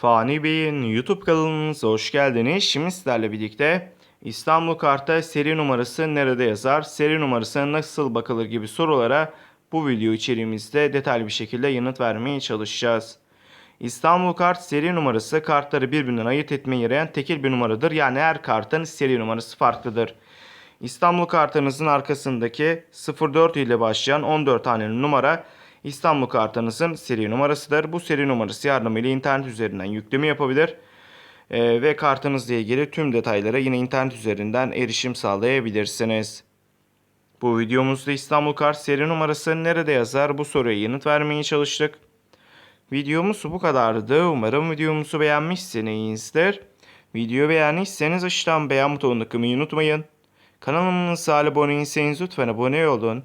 Fani Bey'in YouTube kanalımıza hoş geldiniz. Şimdi sizlerle birlikte İstanbul Kart'a seri numarası nerede yazar, seri numarası nasıl bakılır gibi sorulara bu video içeriğimizde detaylı bir şekilde yanıt vermeye çalışacağız. İstanbul Kart seri numarası kartları birbirinden ayırt etmeye yarayan tekil bir numaradır. Yani her kartın seri numarası farklıdır. İstanbul kartınızın arkasındaki 04 ile başlayan 14 tane numara İstanbul kartınızın seri numarasıdır. Bu seri numarası yardımıyla internet üzerinden yükleme yapabilir Ee, ve kartınızla ilgili tüm detaylara yine internet üzerinden erişim sağlayabilirsiniz. Bu videomuzda İstanbul kart seri numarası nerede yazar bu soruya yanıt vermeye çalıştık. Videomuz bu kadardı. Umarım videomuzu beğenmişsinizdir. Videoyu beğendiyseniz aşağıdan beğen butonuna tıklamayı unutmayın. Kanalımıza abone değilseniz lütfen abone olun.